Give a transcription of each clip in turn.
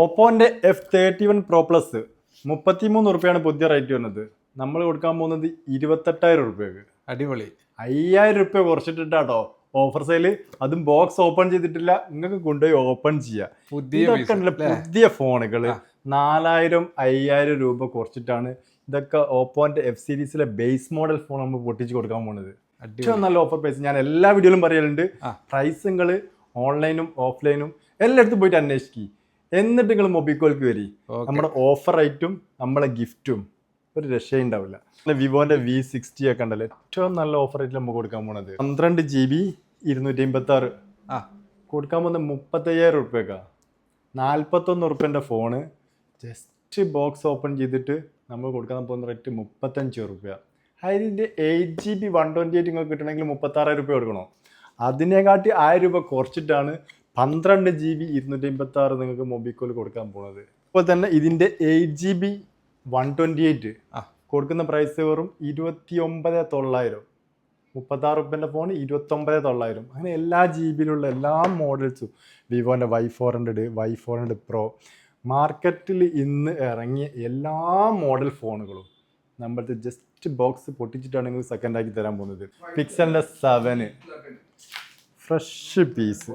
ഒപ്പോന്റെ F thirty one pro plus മുപ്പത്തിമൂന്ന് റുപ്യാണ് പുതിയ റേറ്റ് വന്നത് നമ്മൾ കൊടുക്കാൻ പോകുന്നത് ഇരുപത്തെട്ടായിരം റുപ്യക്ക് അടിപൊളി. അയ്യായിരം റുപ്യ കുറച്ചിട്ടിട്ടാട്ടോ. ഓഫർ സെയിൽ അതും ബോക്സ് ഓപ്പൺ ചെയ്തിട്ടില്ല. നിങ്ങൾക്ക് കൊണ്ടുപോയി ഓപ്പൺ ചെയ്യാം. പുതിയ ഫോണുകൾ നാലായിരം അയ്യായിരം രൂപ കുറച്ചിട്ടാണ് ഇതൊക്കെ ഓപ്പോന്റെ എഫ് സീരീസിലെ ബേസ് മോഡൽ ഫോൺ നമ്മൾ പൊട്ടിച്ച് കൊടുക്കാൻ പോണത് അടിപൊളി. ഏറ്റവും നല്ല ഓഫർ പ്രൈസ് ഞാൻ എല്ലാ വീഡിയോയിലും പറയലുണ്ട്. ആ. പ്രൈസുകൾ ഓൺലൈനും ഓഫ്ലൈനും എല്ലായിടത്തും പോയിട്ട് അന്വേഷിക്കുക എന്നിട്ട് നിങ്ങൾ മൊബിക്കോൾക്ക് വരി. നമ്മുടെ ഓഫർ റേറ്റും നമ്മളെ ഗിഫ്റ്റും ഒരു രക്ഷയുണ്ടാവില്ല വിവോന്റെ വി സിക്സ്റ്റി ഒക്കെ ഉണ്ടല്ലോ ഏറ്റവും നല്ല ഓഫർ റേറ്റിൽ നമുക്ക് കൊടുക്കാൻ പോണത്. പന്ത്രണ്ട് ജി ബി ഇരുന്നൂറ്റി അമ്പത്തി ആറ് ആ. കൊടുക്കാൻ പോകുന്ന മുപ്പത്തയ്യായിരം ഉറുപ്പ്യക്കാ. നാൽപ്പത്തൊന്ന് റുപ്യന്റെ ഫോണ് ജസ്റ്റ് ബോക്സ് ഓപ്പൺ ചെയ്തിട്ട് നമ്മൾ കൊടുക്കാൻ പോകുന്ന റേറ്റ് മുപ്പത്തഞ്ച് റുപ്യ അതിന്റെ eight G B one twenty eight നിങ്ങൾക്ക് കിട്ടണമെങ്കിൽ മുപ്പത്താറായിരം റുപ്യ കൊടുക്കണോ? അതിനെക്കാട്ടി ആയിരം രൂപ കുറച്ചിട്ടാണ് പന്ത്രണ്ട് ജി ബി ഇരുന്നൂറ്റി അമ്പത്തി ആറ് നിങ്ങൾക്ക് മൊബിക്കോൾ കൊടുക്കാൻ പോകുന്നത് അപ്പോൾ തന്നെ ഇതിന്റെ eight G B one twenty eight ആ. കൊടുക്കുന്ന പ്രൈസ് വെറും ഇരുപത്തി ഒമ്പത് തൊള്ളായിരം. മുപ്പത്താറ് റുപ്യന്റെ ഫോൺ ഇരുപത്തൊമ്പത് തൊള്ളായിരം. അങ്ങനെ എല്ലാ ജി ബിയിലുള്ള എല്ലാ മോഡൽസും വിവോന്റെ Y four hundred Y four hundred pro മാർക്കറ്റിൽ ഇന്ന് ഇറങ്ങിയ എല്ലാ മോഡൽ ഫോണുകളും നമ്മളത് ജസ്റ്റ് ബോക്സ് പൊട്ടിച്ചിട്ടാണ് നിങ്ങൾ സെക്കൻഡ് ആക്കി തരാൻ പോകുന്നത്. പിക്സലിന്റെ സെവന് ഫ്രഷ് പീസ്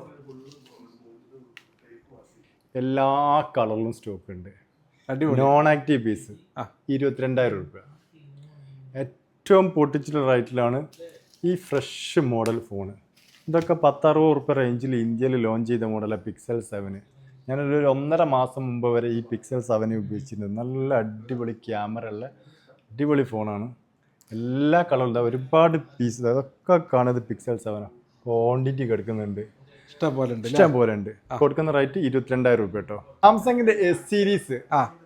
എല്ലാ കളറിലും സ്റ്റോക്ക് ഉണ്ട്. അടിപൊളി. നോൺ ആക്റ്റീവ് പീസ് ആ. ഇരുപത്തിരണ്ടായിരം രൂപ. ഏറ്റവും പൊട്ടിച്ചിട്ടുള്ള റേറ്റിലാണ് ഈ ഫ്രഷ് മോഡൽ ഫോണ് ഇതൊക്കെ പത്തറുപത് റുപ്യ റേഞ്ചിൽ ഇന്ത്യയിൽ ലോഞ്ച് ചെയ്ത മോഡലാണ് പിക്സൽ സെവന് ഞാനൊരു ഒന്നര മാസം മുമ്പ് വരെ ഈ പിക്സൽ സെവന് ഉപയോഗിച്ചിട്ടുണ്ട് നല്ല അടിപൊളി ക്യാമറ ഉള്ള അടിപൊളി ഫോണാണ് എല്ലാ കളറും ഒരുപാട് പീസ് അതൊക്കെ കാണുന്നത് പിക്സൽ സെവനാണ് ക്വാണ്ടിറ്റി കിടക്കുന്നുണ്ട്. ഇഷ്ടം പോലെ ഉണ്ട് കൊടുക്കുന്ന റേറ്റ് ഇരുപത്തിരണ്ടായിരം രൂപ കേട്ടോ. സാംസങ്ങിന്റെ എസ് സീരീസ്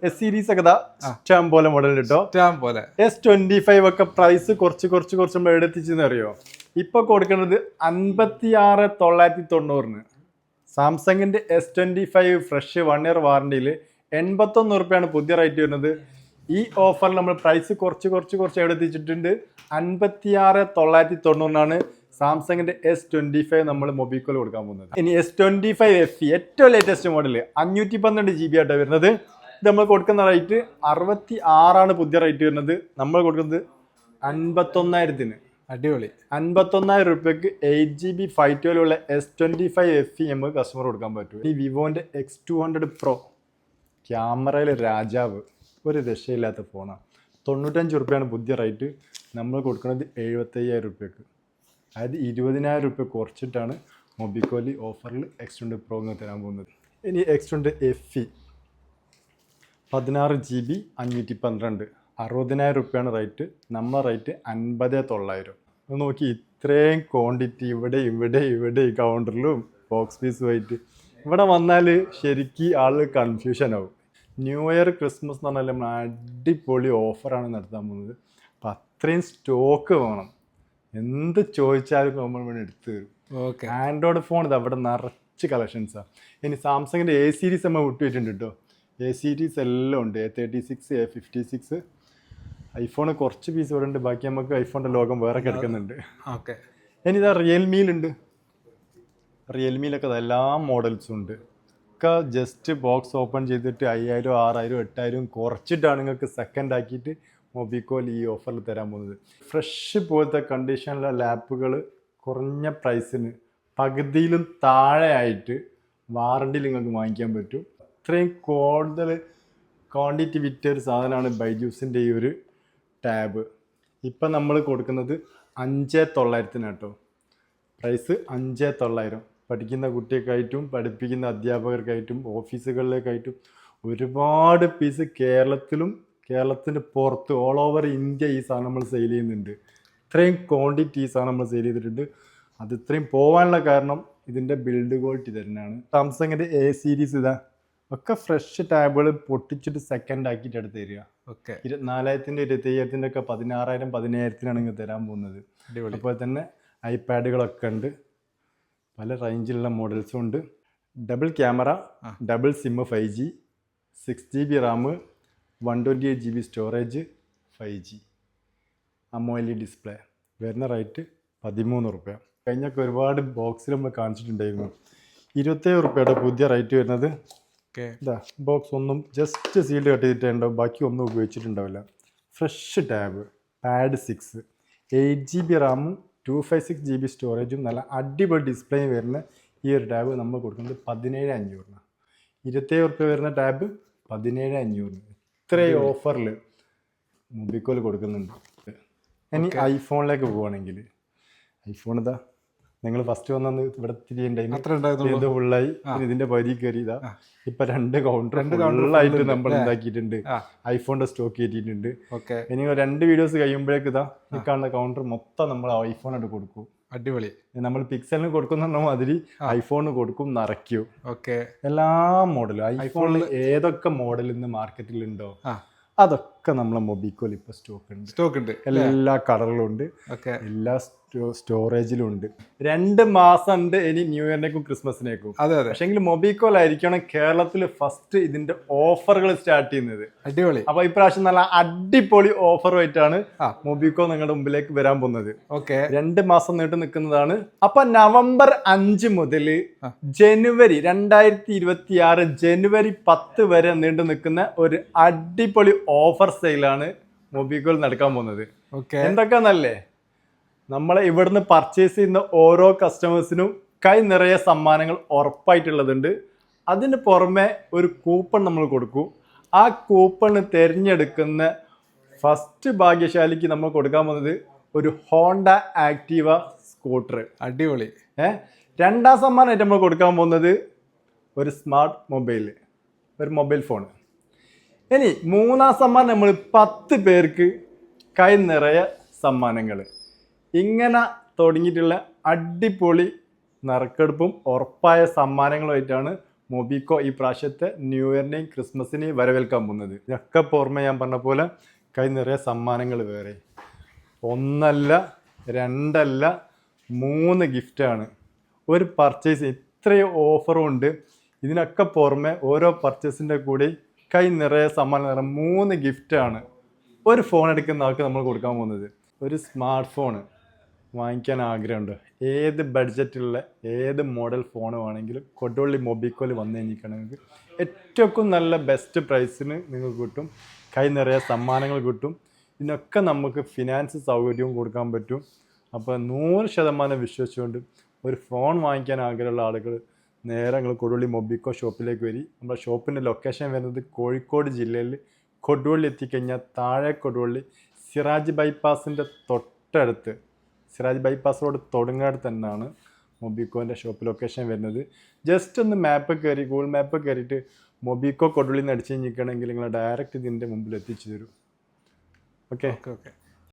എസ് സീരീസ് ഒക്കെ ഇഷ്ടം പോലെ മോഡൽ കേട്ടോ ഇഷ്ടം പോലെ എസ് ട്വന്റി ഫൈവ് ഒക്കെ പ്രൈസ് കുറച്ച് കുറച്ച് കുറച്ച് നമ്മൾ എടുത്തിച്ചെന്ന് അറിയോ? ഇപ്പൊ കൊടുക്കുന്നത് അൻപത്തി ആറ് തൊള്ളായിരത്തി തൊണ്ണൂറിന് സാംസങ്ങിന്റെ S twenty five fresh one year വാറണ്ടിയിൽ എൺപത്തൊന്ന് റുപ്യാണ് പുതിയ റേറ്റ് വരുന്നത്. ഈ ഓഫറിൽ നമ്മൾ പ്രൈസ് കുറച്ച് കുറച്ച് കുറച്ച് എടുത്തിച്ചിട്ടുണ്ട്. അൻപത്തി ആറ് തൊള്ളായിരത്തി തൊണ്ണൂറിനാണ് സാംസങ്ങിന്റെ എസ് ട്വന്റി ഫൈവ് നമ്മൾ മൊബിക്കോൾ കൊടുക്കാൻ പോകുന്നത്. ഇനി എസ് ട്വന്റി ഫൈവ് എഫ് ഏറ്റവും ലേറ്റസ്റ്റ് മോഡൽ അഞ്ഞൂറ്റി പന്ത്രണ്ട് ജി ബി ആയിട്ടാണ് വരുന്നത്. ഇത് നമ്മൾ കൊടുക്കുന്ന റേറ്റ് അറുപത്തി ആറാണ് പുതിയ റേറ്റ് വരുന്നത്. നമ്മൾ കൊടുക്കുന്നത് അൻപത്തൊന്നായിരത്തിന്. അടിപൊളി. അൻപത്തൊന്നായിരം റുപ്യക്ക് eight G B five twelve ഉള്ള S twenty five F E നമുക്ക് കസ്റ്റമർ കൊടുക്കാൻ പറ്റും. ഈ വിവോന്റെ എക്സ് ടു ഹൺഡ്രഡ് പ്രോ ക്യാമറയിൽ രാജാവ്. ഒരു രക്ഷയില്ലാത്ത ഫോണാണ് തൊണ്ണൂറ്റഞ്ച് റുപ്യാണ് പുതിയ റേറ്റ് നമ്മൾ കൊടുക്കുന്നത് എഴുപത്തയ്യായിരം റുപ്യക്ക് അതായത് ഇരുപതിനായിരം റുപ്യ കുറച്ചിട്ടാണ് മൊബിക്കോലി ഓഫറിൽ എക്സ് ട്വന്റി പ്രോ എന്ന് തരാൻ പോകുന്നത്. ഇനി എക്സ് ട്വന്റി എഫ് ഇ പതിനാറ് ജി ബി അഞ്ഞൂറ്റി പന്ത്രണ്ട് അറുപതിനായിരം റുപ്യാണ് റേറ്റ് നമ്മൾ റേറ്റ് അൻപത് തൊള്ളായിരം. നോക്കി ഇത്രയും ക്വാണ്ടിറ്റി ഇവിടെ ഇവിടെ ഇവിടെ ഈ കൗണ്ടറിലും ബോക്സ് പീസുമായിട്ട് ഇവിടെ വന്നാൽ ശരിക്കും ആൾ കൺഫ്യൂഷൻ ആവും. ന്യൂ ഇയർ ക്രിസ്മസ് എന്ന് പറഞ്ഞാൽ നമ്മൾ അടിപൊളി ഓഫറാണ് നടത്താൻ പോകുന്നത്. അപ്പം അത്രയും സ്റ്റോക്ക് വേണം. എന്ത് ചോദിച്ചാലും കോമൺ എടുത്തു തരും. ഓക്കെ. ആൻഡ്രോയിഡ് ഫോൺ ഇത് അവിടെ നിറച്ച് കളക്ഷൻസാണ് ഇനി സാംസങ്ങിന്റെ എ സീരീസ് നമ്മൾ വിട്ടുപോയിട്ടുണ്ട് കേട്ടോ എ സീരീസ് എല്ലാം ഉണ്ട്. A thirty six A fifty six iPhone കുറച്ച് പീസ് ഇവിടെ ഉണ്ട്. ബാക്കി നമുക്ക് ഐഫോണിന്റെ ലോകം വേറെ കിടക്കുന്നുണ്ട്. ഓക്കെ. ഇനി ഇതാ റിയൽമിയിലുണ്ട് റിയൽമിയിലൊക്കെ എല്ലാ മോഡൽസും ഉണ്ട്. ഒക്കെ ജസ്റ്റ് ബോക്സ് ഓപ്പൺ ചെയ്തിട്ട് അയ്യായിരം ആറായിരം എട്ടായിരം കുറച്ചിട്ടാണ് നിങ്ങൾക്ക് സെക്കൻഡ് ആക്കിയിട്ട് മൊബിക്കോൽ ഈ ഓഫറിൽ തരാൻ പോകുന്നത്. ഫ്രഷ് പോലത്തെ കണ്ടീഷനിലെ ലാപ്പുകൾ കുറഞ്ഞ പ്രൈസിന് പകുതിയിലും താഴെ ആയിട്ട് വാറണ്ടിയിൽ നിങ്ങൾക്ക് വാങ്ങിക്കാൻ പറ്റും. അത്രയും കൂടുതൽ ക്വാണ്ടിറ്റി വിറ്റ ഒരു സാധനമാണ് ബൈജൂസിന്റെ ഈ ഒരു ടാബ്. ഇപ്പം നമ്മൾ കൊടുക്കുന്നത് അഞ്ച് തൊള്ളായിരത്തിന് കേട്ടോ. പ്രൈസ് അഞ്ച് തൊള്ളായിരം. പഠിക്കുന്ന കുട്ടികൾക്കായിട്ടും പഠിപ്പിക്കുന്ന അധ്യാപകർക്കായിട്ടും ഓഫീസുകളിലേക്കായിട്ടും ഒരുപാട് പീസ് കേരളത്തിലും കേരളത്തിന് പുറത്ത് ഓൾ ഓവർ ഇന്ത്യ ഈ സാധനം നമ്മൾ സെയിൽ ചെയ്യുന്നുണ്ട്. ഇത്രയും ക്വാണ്ടിറ്റി ഈ സാധനം നമ്മൾ സെയിൽ ചെയ്തിട്ടുണ്ട്. അത് ഇത്രയും പോകാനുള്ള കാരണം ഇതിന്റെ ബിൽഡ് ക്വാളിറ്റി തന്നെയാണ്. സാംസങ്ങിന്റെ എ സീരീസ് ഇതാ. ഒക്കെ ഫ്രഷ് ടാബുകൾ പൊട്ടിച്ചിട്ട് സെക്കൻഡ് ആക്കിയിട്ട് എടുത്ത് തരിക. ഓക്കെ. ഇരുപത്തിനാലായിരത്തിന്റെ ഇരുപത്തി അയ്യായിരത്തിന്റെ ഒക്കെ പതിനാറായിരം പതിനായിരത്തിനാണ് ഇങ്ങ് തരാൻ പോകുന്നത്. അതുപോലെ തന്നെ ഐപാഡുകളൊക്കെ ഉണ്ട്. പല റേഞ്ചിലുള്ള മോഡൽസും ഉണ്ട്. Double camera double sim five G six G B RAM one twenty eight G B storage five G AMOLED display വരുന്ന റേറ്റ് പതിമൂന്ന് റുപ്യ. കഴിഞ്ഞൊക്കെ ഒരുപാട് ബോക്സിൽ നമ്മൾ കാണിച്ചിട്ടുണ്ടായിരുന്നു. ഇരുപത്തേഴ് റുപ്യയുടെ പുതിയ റേറ്റ് വരുന്നത്. ഓക്കെ ഇതാ ബോക്സ് ഒന്നും ജസ്റ്റ് സീൽഡ് കട്ട് ചെയ്തിട്ടുണ്ടാവും ബാക്കി ഒന്നും ഉപയോഗിച്ചിട്ടുണ്ടാവില്ല. Fresh tab pad six eight G B റാമും two five six G B സ്റ്റോറേജും നല്ല അടിപൊളി ഡിസ്പ്ലേ വരുന്ന ഈ ഒരു ടാബ് നമ്മൾ കൊടുക്കുന്നത് പതിനേഴ് അഞ്ഞൂറിന് ഇരുപത്തേഴ് റുപ്യ വരുന്ന ടാബ് പതിനേഴ് അഞ്ഞൂറിന്. ഇത്രയും ഓഫറിൽ മൊബിക്കോൽ കൊടുക്കുന്നുണ്ട്. ഇനി ഐഫോണിലേക്ക് പോവുകയാണെങ്കിൽ ഐഫോൺ ഇതാ നിങ്ങൾ ഫസ്റ്റ് വന്നു ഇവിടെ തിരിയുണ്ടായിരുന്നു ഫുള്ളായി ഇതിന്റെ പരി കയറി ഇതാ ഇപ്പൊ രണ്ട് കൗണ്ടർ രണ്ട് ഉണ്ട്. നമ്മൾ ഉണ്ടാക്കിയിട്ടുണ്ട്. ഐഫോണിന്റെ സ്റ്റോക്ക് കയറ്റിയിട്ടുണ്ട് ഇനി രണ്ട് വീഡിയോസ് കഴിയുമ്പോഴേക്ക് ഇതാ ഈ കാണുന്ന കൗണ്ടർ മൊത്തം നമ്മൾ ഐഫോൺ ആയിട്ട് കൊടുക്കും. അടിപൊളി. നമ്മൾ പിക്സലിന് കൊടുക്കുന്ന മാതിരി ഐഫോണിന് കൊടുക്കും നിറയ്ക്കും. ഓക്കെ. എല്ലാ മോഡലും ഐഫോണിൽ ഏതൊക്കെ മോഡൽ ഇന്ന് മാർക്കറ്റിൽ ഉണ്ടോ അതൊക്കെ നമ്മളെ മൊബിക്കോയിൽ ഇപ്പൊ സ്റ്റോക്ക് ഉണ്ട് സ്റ്റോക്ക് ഉണ്ട് എല്ലാ കളറിലും ഉണ്ട്. ഓക്കെ. എല്ലാ സ്റ്റോറേജിലും ഉണ്ട്. രണ്ട് മാസം ഉണ്ട് ഇനി ന്യൂ ഇയറിനേക്കും ക്രിസ്മസിനേക്കും. അതെ അതെ. പക്ഷേ മൊബിക്കോൽ ആയിരിക്കണം കേരളത്തിൽ ഫസ്റ്റ് ഇതിന്റെ ഓഫറുകൾ സ്റ്റാർട്ട് ചെയ്യുന്നത്. അടിപൊളി. അപ്പൊ ഇപ്രാവശ്യം നല്ല അടിപൊളി ഓഫറുമായിട്ടാണ് ആയിട്ടാണ് മൊബിക്കോ നിങ്ങളുടെ മുമ്പിലേക്ക് വരാൻ പോകുന്നത്. ഓക്കെ. രണ്ട് മാസം നീണ്ടു നിൽക്കുന്നതാണ്. അപ്പൊ നവംബർ അഞ്ച് മുതൽ ജനുവരി രണ്ടായിരത്തി ഇരുപത്തി ആറ് ജനുവരി പത്ത് വരെ നീണ്ടു നിൽക്കുന്ന ഒരു അടിപൊളി ഓഫർ സെയിലാണ് മൊബിക്കോൾ നടക്കാൻ പോകുന്നത്. ഓക്കെ എന്തൊക്കെയാന്നല്ലേ? നമ്മളെ ഇവിടുന്ന് പർച്ചേസ് ചെയ്യുന്ന ഓരോ കസ്റ്റമേഴ്സിനും കൈ നിറയെ സമ്മാനങ്ങൾ ഉറപ്പായിട്ടുള്ളതുണ്ട്. അതിന് പുറമെ ഒരു കൂപ്പൺ നമ്മൾ കൊടുക്കും. ആ കൂപ്പണ് തിരഞ്ഞെടുക്കുന്ന ഫസ്റ്റ് ഭാഗ്യശാലിക്ക് നമ്മൾ കൊടുക്കാൻ പോകുന്നത് ഒരു ഹോണ്ട ആക്റ്റീവ സ്കൂട്ടർ. അടിപൊളി. ഏ? രണ്ടാം സമ്മാനമായിട്ട് നമ്മൾ കൊടുക്കാൻ പോകുന്നത് ഒരു സ്മാർട്ട് മൊബൈൽ ഒരു മൊബൈൽ ഫോൺ ഇനി മൂന്നാം സമ്മാനം നമ്മൾ പത്ത് പേർക്ക് കൈ നിറയെ സമ്മാനങ്ങൾ ഇങ്ങനെ തുടങ്ങിയിട്ടുള്ള അടിപൊളി നറുക്കെടുപ്പും ഉറപ്പായ സമ്മാനങ്ങളുമായിട്ടാണ് മൊബിക്കോ ഈ പ്രാവശ്യത്തെ ന്യൂ ഇയറിനെയും ക്രിസ്മസിനെയും വരവേൽക്കാൻ പോകുന്നത്. ഇതൊക്കെ പുറമെ ഞാൻ പറഞ്ഞ പോലെ കൈ നിറയെ സമ്മാനങ്ങൾ വേറെ. ഒന്നല്ല രണ്ടല്ല മൂന്ന് ഗിഫ്റ്റാണ് ഒരു പർച്ചേസ് ഇത്രയും ഓഫറും ഉണ്ട്. ഇതിനൊക്കെ പുറമെ ഓരോ പർച്ചേസിന്റെ കൂടെ കൈ നിറയെ സമ്മാനം നിറയെ മൂന്ന് ഗിഫ്റ്റാണ് ഒരു ഫോൺ എടുക്കുന്ന ആൾക്ക് നമ്മൾ കൊടുക്കാൻ പോകുന്നത്. ഒരു സ്മാർട്ട് ഫോണ് വാങ്ങിക്കാൻ ആഗ്രഹമുണ്ട്. ഏത് ബഡ്ജറ്റിലുള്ള ഏത് മോഡൽ ഫോൺ വേണമെങ്കിലും കൊടുവള്ളി മൊബിക്കോൽ വന്നു നിങ്ങൾക്ക് ഏറ്റവും നല്ല ബെസ്റ്റ് പ്രൈസിന് നിങ്ങൾക്ക് കിട്ടും. കൈ നിറയെ സമ്മാനങ്ങൾ കിട്ടും. ഇതിനൊക്കെ നമുക്ക് ഫിനാൻസ് സൗകര്യവും കൊടുക്കാൻ പറ്റും. അപ്പോൾ നൂറ് ശതമാനം വിശ്വസിച്ചുകൊണ്ട് ഒരു ഫോൺ വാങ്ങിക്കാൻ ആഗ്രഹമുള്ള ആളുകൾ നേരെ നിങ്ങൾ കൊടുവള്ളി മൊബിക്കോ ഷോപ്പിലേക്ക് വരി. നമ്മുടെ ഷോപ്പിന്റെ ലൊക്കേഷൻ വരുന്നത് കോഴിക്കോട് ജില്ലയിൽ കൊടുവള്ളി എത്തിക്കഴിഞ്ഞാൽ താഴെ കൊടുവള്ളി സിറാജ് ബൈപ്പാസിന്റെ തൊട്ടടുത്ത് സിറാജ് ബൈപ്പാസ് റോഡ് തുടങ്ങാട് തന്നെയാണ് മൊബിക്കോന്റെ ഷോപ്പ് ലൊക്കേഷൻ വരുന്നത്. ജസ്റ്റ് ഒന്ന് മാപ്പ് കയറി ഗൂഗിൾ മാപ്പ് കയറിയിട്ട് മൊബിക്കോ കൊടുവള്ളി നിന്ന് അടിച്ച് കഴിഞ്ഞിരിക്കണമെങ്കിൽ നിങ്ങൾ ഡയറക്റ്റ് ഇതിന്റെ മുമ്പിൽ എത്തിച്ചു തരും. Okay okay okay